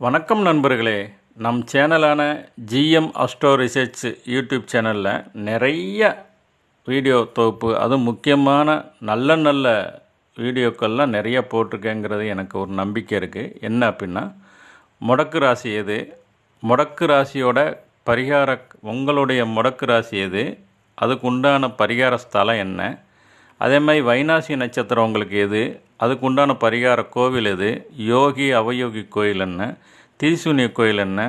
வணக்கம் நண்பர்களே. நம் சேனலான ஜிஎம் அஸ்டோ ரிசர்ச் யூடியூப் சேனலில் நிறைய வீடியோ தொகுப்பு அதுவும் முக்கியமான நல்ல நல்ல வீடியோக்கள்லாம் நிறைய போட்டிருக்கேங்கிறது எனக்கு ஒரு நம்பிக்கை இருக்குது என்ன அப்படின்னா முடக்கு ராசி எது? முடக்கு ராசியோட பரிகார உங்களுடைய முடக்கு ராசி எது? அதுக்கு உண்டான பரிகார ஸ்தலம் என்ன? அதே மாதிரி வைனாசி நட்சத்திரம் உங்களுக்கு எது? அதுக்கு உண்டான பரிகார கோவில் எது? யோகி அவயோகி கோயில் என்ன? திரிசூனிய கோயில் என்ன?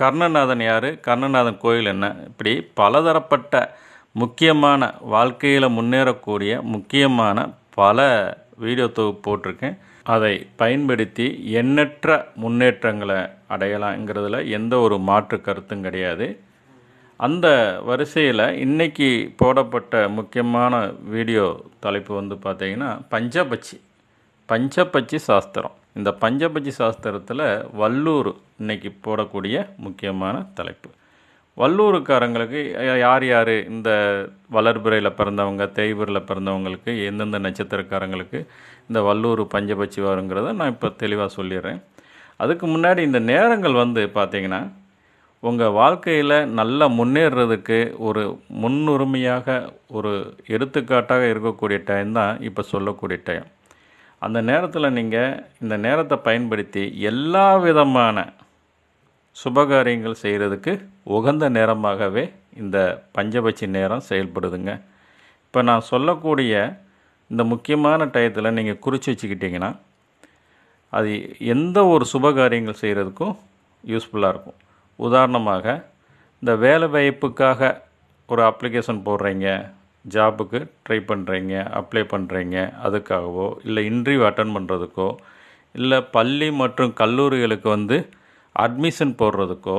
கர்ணநாதன் யார்? கர்ணநாதன் கோயில் என்ன? இப்படி பலதரப்பட்ட முக்கியமான வாழ்க்கையில் முன்னேறக்கூடிய முக்கியமான பல வீடியோ தொகுப்பு போட்டிருக்கேன். அதை பயன்படுத்தி எண்ணற்ற முன்னேற்றங்களை அடையலாங்கிறதுல எந்த ஒரு மாற்று கருத்தும் கிடையாது. அந்த வரிசையில் இன்றைக்கி போடப்பட்ட முக்கியமான வீடியோ தலைப்பு வந்து பார்த்திங்கன்னா பஞ்சபட்சி. பஞ்சபட்சி சாஸ்திரம். இந்த பஞ்சபட்சி சாஸ்திரத்தில் வல்லூர் இன்னைக்கு போடக்கூடிய முக்கியமான தலைப்பு. வல்லூருக்காரங்களுக்கு யார் யார்? இந்த வளர்பிறையில் பிறந்தவங்க தேய்பிறையில் பிறந்தவங்களுக்கு எந்தெந்த நட்சத்திரக்காரங்களுக்கு இந்த வல்லூர் பஞ்சபட்சி வருங்கிறத நான் இப்போ தெளிவாக சொல்லிடுறேன். அதுக்கு முன்னாடி இந்த நேரங்கள் வந்து பார்த்திங்கன்னா உங்கள் வாழ்க்கையில் நல்லா முன்னேறதுக்கு ஒரு முன்னுரிமையாக ஒரு எடுத்துக்காட்டாக இருக்கக்கூடிய டைம் தான் இப்போ சொல்லக்கூடிய டைம் அந்த நேரத்தில் நீங்கள் இந்த நேரத்தை பயன்படுத்தி எல்லா விதமான சுபகாரியங்கள் செய்கிறதுக்கு உகந்த நேரமாகவே இந்த பஞ்சபட்சி நேரம் செயல்படுதுங்க. இப்போ நான் சொல்லக்கூடிய இந்த முக்கியமான டயத்தில் நீங்கள் குறித்து வச்சுக்கிட்டிங்கன்னா அது எந்த ஒரு சுபகாரியங்கள் செய்கிறதுக்கும் யூஸ்ஃபுல்லாக இருக்கும். உதாரணமாக இந்த வேலை வாய்ப்புக்காக ஒரு அப்ளிகேஷன் போடுறீங்க. ஜாபுக்கு ட்ரை பண்ணுறீங்க அப்ளை பண்ணுறீங்க அதுக்காகவோ இல்லை இன்டர்வியூ அட்டன் பண்ணுறதுக்கோ இல்லை பள்ளி மற்றும் கல்லூரிகளுக்கு வந்து அட்மிஷன் போடுறதுக்கோ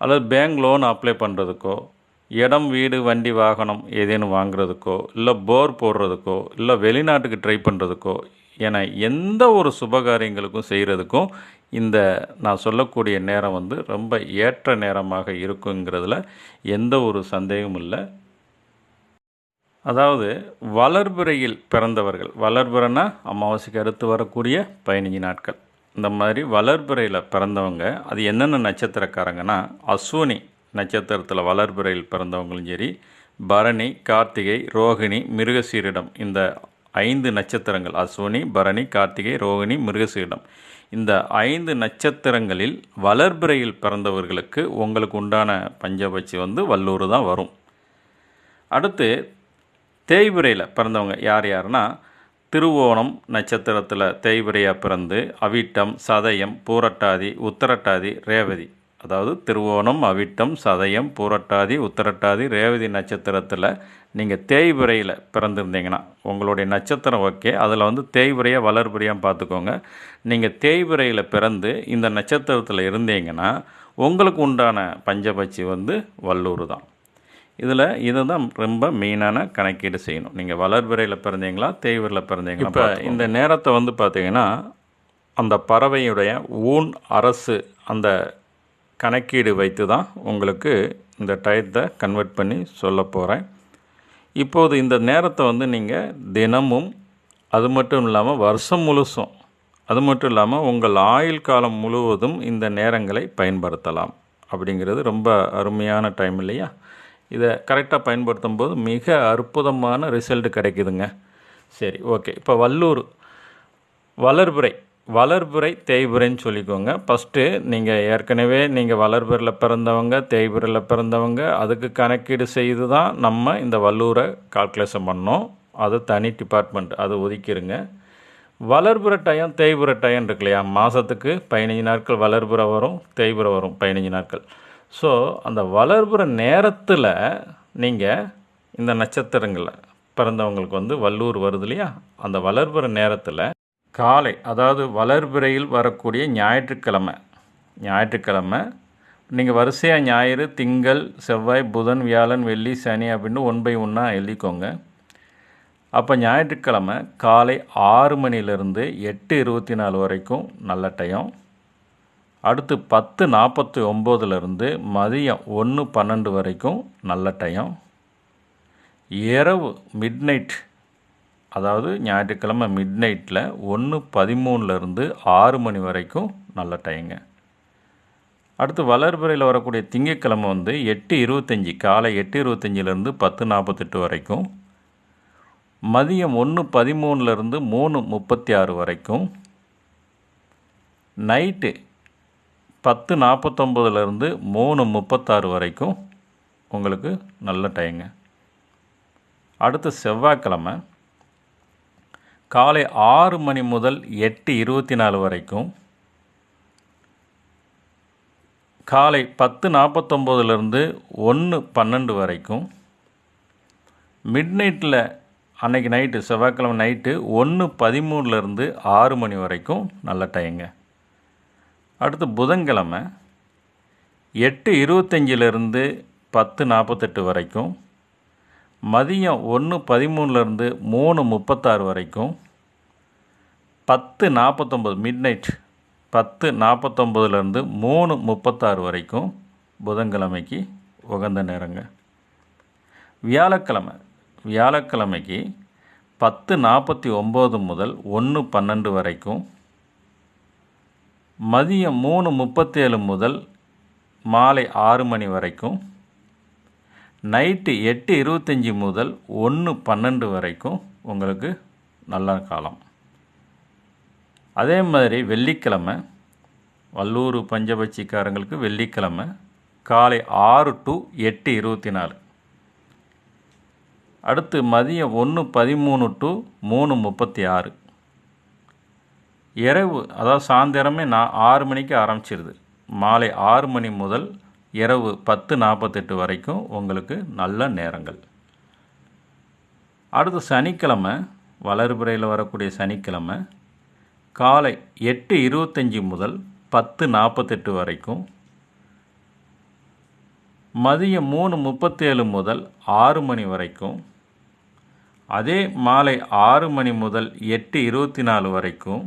அல்லது பேங்க் லோன் அப்ளை பண்ணுறதுக்கோ இடம் வீடு வண்டி வாகனம் ஏதேனும் வாங்குறதுக்கோ இல்லை போர் போடுறதுக்கோ இல்லை வெளிநாட்டுக்கு ட்ரை பண்ணுறதுக்கோ என எந்த ஒரு சுபகாரியங்களுக்கும் செய்கிறதுக்கும் இந்த நான் சொல்லக்கூடிய நேரம் வந்து ரொம்ப ஏற்ற நேரமாக இருக்குங்கிறதுல எந்த ஒரு சந்தேகமும் இல்லை. அதாவது வளர்பிறையில் பிறந்தவர்கள். வளர்பிறைனா அமாவாசைக்கு அடுத்து வரக்கூடிய பதினஞ்சு நாட்கள். இந்த மாதிரி வளர்பிறையில் பிறந்தவங்க அது என்னென்ன நட்சத்திரக்காரங்கன்னா அஸ்வினி நட்சத்திரத்தில் வளர்பிறையில் பிறந்தவங்களும் சரி பரணி கார்த்திகை ரோகிணி மிருகசீரிடம். இந்த ஐந்து நட்சத்திரங்கள் அஸ்வினி பரணி கார்த்திகை ரோகிணி மிருகசீரிடம். இந்த ஐந்து நட்சத்திரங்களில் வளர்பிறையில் பிறந்தவர்களுக்கு உங்களுக்கு உண்டான பஞ்சபட்சி வந்து வல்லூர் தான் வரும். அடுத்து தேய்பிரையில் பிறந்தவங்க யார் யாருன்னா திருவோணம் நட்சத்திரத்தில் தேய்பிரையாக பிறந்து அவிட்டம் சதயம் பூரட்டாதி உத்தரட்டாதி ரேவதி. அதாவது திருவோணம் அவிட்டம் சதயம் பூரட்டாதி உத்தரட்டாதி ரேவதி நட்சத்திரத்தில் நீங்கள் தேய்பிரையில் பிறந்திருந்தீங்கன்னா உங்களுடைய நட்சத்திரம் ஓகே. அதில் வந்து தேய்பிரையாக வளர்பிறையாக பார்த்துக்கோங்க. நீங்கள் தேய்பிரையில் பிறந்து இந்த நட்சத்திரத்தில் இருந்தீங்கன்னா உங்களுக்கு உண்டான பஞ்சபட்சி வந்து வல்லூர் தான் இதில் இதை தான் ரொம்ப மெயினான கணக்கீடு செய்யணும். நீங்கள் வளர்பிறையில் பிறந்தீங்களா தேய்வரில் பிறந்தீங்களா இப்போ இந்த நேரத்தை வந்து பார்த்தீங்கன்னா அந்த பறவையுடைய ஊன் அரசு அந்த கணக்கீடு வைத்து தான் உங்களுக்கு இந்த டயத்தை கன்வெர்ட் பண்ணி சொல்ல போகிறேன் இப்போது இந்த நேரத்தை வந்து நீங்கள் தினமும் அது மட்டும் இல்லாமல் வருஷம் முழுசும் அது மட்டும் இல்லாமல் உங்கள் ஆயுள் காலம் முழுவதும் இந்த நேரங்களை பயன்படுத்தலாம். அப்படிங்கிறது ரொம்ப அருமையான டைம் இல்லையா? இதை கரெக்டாக பயன்படுத்தும் போது மிக அற்புதமான ரிசல்ட் கிடைக்குதுங்க. சரி ஓகே இப்போ வல்லூர் வளர்புரை வளர்புரை தேய்புரைன்னு சொல்லிக்கோங்க. ஃபஸ்ட்டு நீங்கள் ஏற்கனவே நீங்கள் வளர்புரையில் பிறந்தவங்க தேய்புரையில் பிறந்தவங்க அதுக்கு கணக்கீடு செய்து தான் நம்ம இந்த வல்லூரை கால்குலேஷன் பண்ணோம். அது தனி டிபார்ட்மெண்ட் அது ஒதுக்கிடுங்க வளர்புற டயம் தேய்புற டயம் இருக்கு இல்லையா? மாதத்துக்கு பதினஞ்சு நாட்கள் வளர்புற வரும் தேய்புற வரும் பதினஞ்சு நாட்கள். ஸோ அந்த வளர்புற நேரத்தில் நீங்கள் இந்த நட்சத்திரங்களில் பிறந்தவங்களுக்கு வந்து வல்லூர் வருது இல்லையா? அந்த வளர்புற நேரத்தில் காலை அதாவது வளர்பிறையில் வரக்கூடிய ஞாயிற்றுக்கிழமை ஞாயிற்றுக்கிழமை நீங்கள் வரிசையாக ஞாயிறு திங்கள் செவ்வாய் புதன் வியாழன் வெள்ளி சனி அப்படின்னு ஒன் பை ஒன்னாக எழுதிக்கோங்க. அப்போ ஞாயிற்றுக்கிழமை காலை ஆறு மணிலேருந்து எட்டு இருபத்தி நாலு வரைக்கும் நல்ல டயம் அடுத்து பத்து நாற்பத்தி ஒம்போதுலேருந்து மதியம் ஒன்று பன்னெண்டு வரைக்கும் நல்ல டைம் இரவு மிட் நைட் அதாவது ஞாயிற்றுக்கிழமை மிட் நைட்டில் ஒன்று பதிமூணுலேருந்து ஆறு மணி வரைக்கும் நல்ல டைங்க அடுத்து வளர்பிறையில் வரக்கூடிய திங்கக்கிழமை வந்து எட்டு இருபத்தஞ்சி காலை எட்டு இருபத்தஞ்சிலேருந்து பத்து நாற்பத்தெட்டு வரைக்கும். மதியம் ஒன்று பதிமூணுலேருந்து மூணு முப்பத்தி ஆறு வரைக்கும். நைட்டு பத்து நாற்பத்தொம்பதுலேருந்து மூணு முப்பத்தாறு வரைக்கும் உங்களுக்கு நல்ல டைங்க அடுத்து செவ்வாய்க்கிழமை காலை ஆறு மணி முதல் எட்டு இருபத்தி நாலு வரைக்கும் காலை பத்து நாற்பத்தொம்போதுலேருந்து ஒன்று பன்னெண்டு வரைக்கும் மிட் நைட்டில் அன்றைக்கி நைட்டு செவ்வாய்க்கிழமை நைட்டு ஒன்று பதிமூணுலேருந்து ஆறு மணி வரைக்கும் நல்ல டைங்க அடுத்து புதன்கிழமை எட்டு இருபத்தஞ்சிலிருந்து பத்து நாற்பத்தெட்டு வரைக்கும் மதியம் ஒன்று பதிமூணுலேருந்து மூணு முப்பத்தாறு வரைக்கும் பத்து நாற்பத்தொம்பது மிட் நைட் பத்து நாற்பத்தொம்பதுலேருந்து மூணு முப்பத்தாறு வரைக்கும் புதன்கிழமைக்கு உகந்த நேரங்க. வியாழக்கிழமை வியாழக்கிழமைக்கு பத்து நாற்பத்தி ஒம்பது முதல் ஒன்று பன்னெண்டு வரைக்கும் மதியம் மூணு முப்பத்தேழு முதல் மாலை ஆறு மணி வரைக்கும் நைட்டு எட்டு இருபத்தஞ்சி முதல் ஒன்று பன்னெண்டு வரைக்கும் உங்களுக்கு நல்ல காலம். அதே மாதிரி வெள்ளிக்கிழமை வல்லூர் பஞ்சபட்சிக்காரங்களுக்கு வெள்ளிக்கிழமை காலை ஆறு டு எட்டு இருபத்தி நாலு அடுத்து மதியம் ஒன்று பதிமூணு டு மூணு முப்பத்தி ஆறு. இரவு அதாவது சாயந்தரமே நான் ஆறு மணிக்கு ஆரம்பிச்சிருது. மாலை ஆறு மணி முதல் இரவு பத்து நாற்பத்தெட்டு வரைக்கும் உங்களுக்கு நல்ல நேரங்கள். அடுத்து சனிக்கிழமை வளர்பிறையில் வரக்கூடிய சனிக்கிழமை காலை எட்டு இருபத்தஞ்சி முதல் பத்து நாற்பத்தெட்டு வரைக்கும் மதியம் மூணு முப்பத்தேழு முதல் ஆறு மணி வரைக்கும் அதே மாலை ஆறு மணி முதல் எட்டு இருபத்தி நாலு வரைக்கும்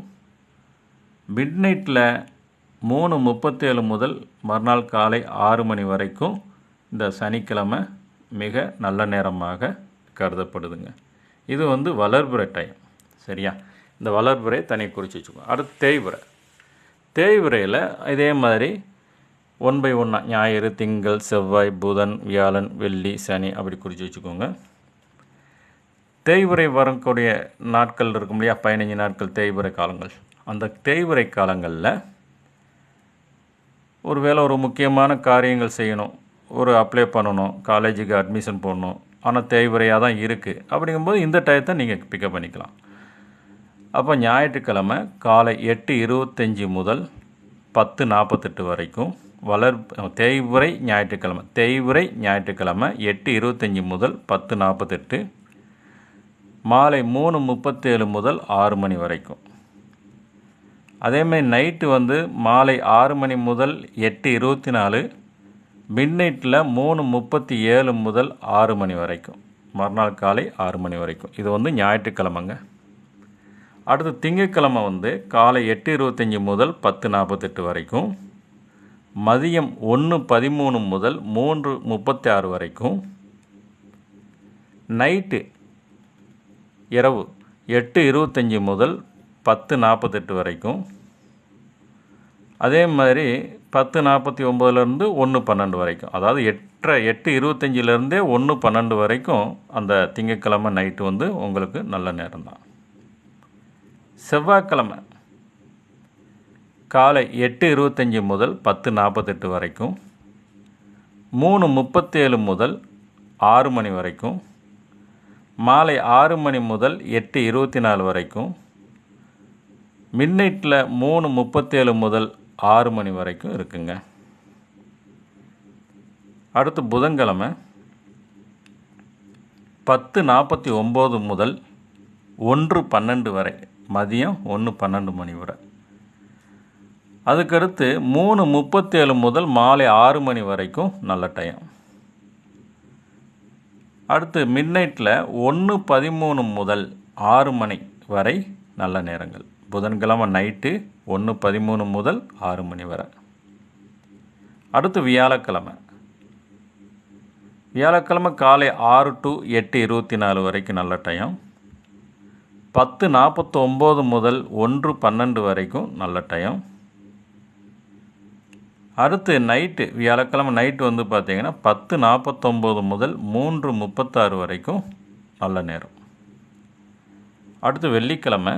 மிட் நைட்டில் மூணு முப்பத்தேழு முதல் மறுநாள் காலை ஆறு மணி வரைக்கும் இந்த சனிக்கிழமை மிக நல்ல நேரமாக கருதப்படுதுங்க. இது வந்து வளர்புரை டைம் சரியா? இந்த வளர்பிறை தனி குறித்து வச்சுக்கோங்க அடுத்து தேய்புரை தேய்பிறையில் இதே மாதிரி ஒன் பை ஒன்றா ஞாயிறு திங்கள் செவ்வாய் புதன் வியாழன் வெள்ளி சனி அப்படி குறித்து வச்சுக்கோங்க. தேய்பிறை வரக்கூடிய நாட்கள் இருக்கும் இல்லையா? பதினஞ்சு நாட்கள் தேய்புரை காலங்கள். அந்த தேய்பிறை காலங்களில் ஒரு வேளை ஒரு முக்கியமான காரியங்கள் செய்யணும் ஒரு அப்ளை பண்ணணும் காலேஜுக்கு அட்மிஷன் போடணும் ஆனால் தேய்பிறையாக தான் இருக்குது அப்படிங்கும்போது இந்த டயத்தை நீங்கள் பிக்கப் பண்ணிக்கலாம். அப்போ ஞாயிற்றுக்கிழமை காலை எட்டு இருபத்தஞ்சி முதல் பத்து நாற்பத்தெட்டு வரைக்கும் வளர் தேய்வுரை ஞாயிற்றுக்கிழமை தேய்வுரை ஞாயிற்றுக்கிழமை எட்டு இருபத்தஞ்சி முதல் பத்து நாற்பத்தெட்டு மாலை மூணு முப்பத்தேழு முதல் ஆறு மணி வரைக்கும். அதேமாதிரி நைட்டு வந்து மாலை ஆறு மணி முதல் எட்டு இருபத்தி நாலு மிட் நைட்டில் மூணு முப்பத்தி ஏழு முதல் ஆறு மணி வரைக்கும். மறுநாள் காலை ஆறு மணி வரைக்கும். இது வந்து ஞாயிற்றுக்கிழமைங்க. அடுத்து திங்கட்கிழமை வந்து காலை எட்டு இருபத்தஞ்சி முதல் பத்து நாற்பத்தெட்டு வரைக்கும் மதியம் ஒன்று பதிமூணு முதல் மூன்று முப்பத்தி ஆறு வரைக்கும் நைட்டு இரவு எட்டு இருபத்தஞ்சி முதல் பத்து நாற்பத்தெட்டு வரைக்கும். அதே மாதிரி பத்து நாற்பத்தி ஒம்போதுலேருந்து ஒன்று பன்னெண்டு வரைக்கும். அதாவது எட்டரை எட்டு இருபத்தஞ்சிலேருந்தே ஒன்று பன்னெண்டு வரைக்கும் அந்த திங்கட்கிழமை நைட்டு வந்து உங்களுக்கு நல்ல நேரம் தான் செவ்வாய்க்கிழமை காலை எட்டு இருபத்தஞ்சி முதல் பத்து நாற்பத்தெட்டு வரைக்கும். மூணு முப்பத்தேழு முதல் ஆறு மணி வரைக்கும். மாலை ஆறு மணி முதல் எட்டு இருபத்தி நாலு வரைக்கும். மிட்நைட்டில் மூணு முப்பத்தேழு முதல் ஆறு மணி வரைக்கும் இருக்குங்க. அடுத்து புதன்கிழமை பத்து நாற்பத்தி ஒம்பது முதல் ஒன்று பன்னெண்டு வரை மதியம் ஒன்று பன்னெண்டு மணி வரை. அதுக்கடுத்து மூணு முப்பத்தேழு முதல் மாலை ஆறு மணி வரைக்கும் நல்ல டைம் அடுத்து மிட்நைட்டில் ஒன்று பதிமூணு முதல் ஆறு மணி வரை நல்ல நேரங்கள். புதன்கிழமை நைட்டு ஒன்று பதிமூணு முதல் ஆறு மணி வரை. அடுத்து வியாழக்கிழமை. வியாழக்கிழமை காலை ஆறு டு எட்டு இருபத்தி நாலு வரைக்கும் நல்ல டைம் பத்து நாற்பத்தி ஒம்பது முதல் ஒன்று பன்னெண்டு வரைக்கும் நல்ல டைம் அடுத்து நைட்டு வியாழக்கிழமை நைட்டு வந்து பார்த்திங்கன்னா பத்து நாற்பத்தொம்போது முதல் மூன்று முப்பத்தாறு வரைக்கும் நல்ல நேரம். அடுத்து வெள்ளிக்கிழமை.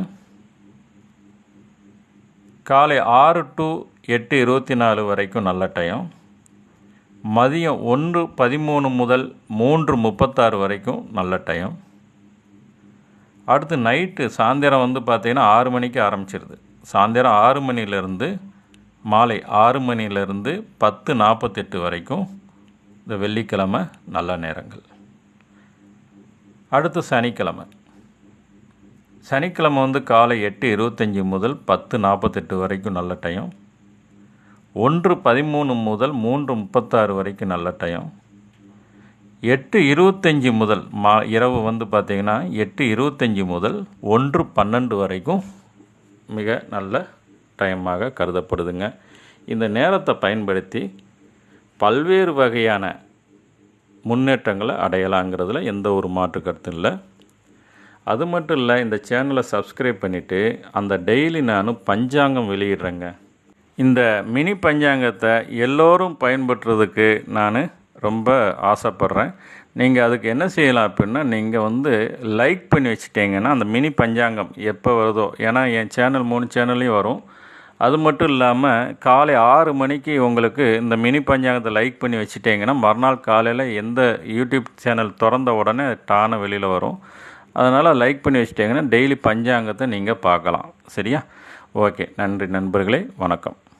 காலை ஆறு டு எட்டு இருபத்தி நாலு வரைக்கும் நல்ல டைம் மதியம் ஒன்று பதிமூணு முதல் மூன்று முப்பத்தாறு வரைக்கும் நல்ல டைம் அடுத்து நைட்டு சாயந்தரம் வந்து பார்த்திங்கன்னா ஆறு மணிக்கு ஆரம்பிச்சிருது. சாயந்தரம் ஆறு மணிலேருந்து மாலை ஆறு மணிலேருந்து பத்து நாற்பத்தெட்டு வரைக்கும் இந்த வெள்ளிக்கிழமை நல்ல நேரங்கள். அடுத்து சனிக்கிழமை. சனிக்கிழமை வந்து காலை எட்டு இருபத்தஞ்சி முதல் பத்து நாற்பத்தெட்டு வரைக்கும் நல்ல டைம் ஒன்று பதிமூணு முதல் மூன்று முப்பத்தாறு வரைக்கும் நல்ல டைம் எட்டு இருபத்தஞ்சி முதல் மா இரவு வந்து பார்த்திங்கன்னா எட்டு இருபத்தஞ்சி முதல் ஒன்று பன்னெண்டு வரைக்கும் மிக நல்ல டைமாக கருதப்படுதுங்க. இந்த நேரத்தை பயன்படுத்தி பல்வேறு வகையான முன்னேற்றங்களை அடையலாங்கிறதுல எந்த ஒரு மாற்று கருத்தும் இல்லை. அது மட்டும் இல்லை இந்த சேனலை சப்ஸ்கிரைப் பண்ணிவிட்டு அந்த டெய்லி நானும் பஞ்சாங்கம் வெளியிடுறேங்க. இந்த மினி பஞ்சாங்கத்தை எல்லோரும் பயன்படுறதுக்கு நான் ரொம்ப ஆசைப்பட்றேன். நீங்கள் அதுக்கு என்ன செய்யலாம் அப்படின்னா நீங்கள் வந்து லைக் பண்ணி வச்சுட்டீங்கன்னா அந்த மினி பஞ்சாங்கம் எப்போ வருதோ ஏன்னா என் சேனல் மூணு சேனல்லையும் வரும். அது மட்டும் இல்லாமல் காலை ஆறு மணிக்கு உங்களுக்கு இந்த மினி பஞ்சாங்கத்தை லைக் பண்ணி வச்சுட்டிங்கன்னா மறுநாள் காலையில் எந்த யூடியூப் சேனல் திறந்த உடனே டான வெளியில் வரும். அதனால் லைக் பண்ணி வச்சுட்டிங்கன்னா டெய்லி பஞ்சாங்கத்தை நீங்கள் பார்க்கலாம். சரியா? ஓகே நன்றி நண்பர்களே வணக்கம்.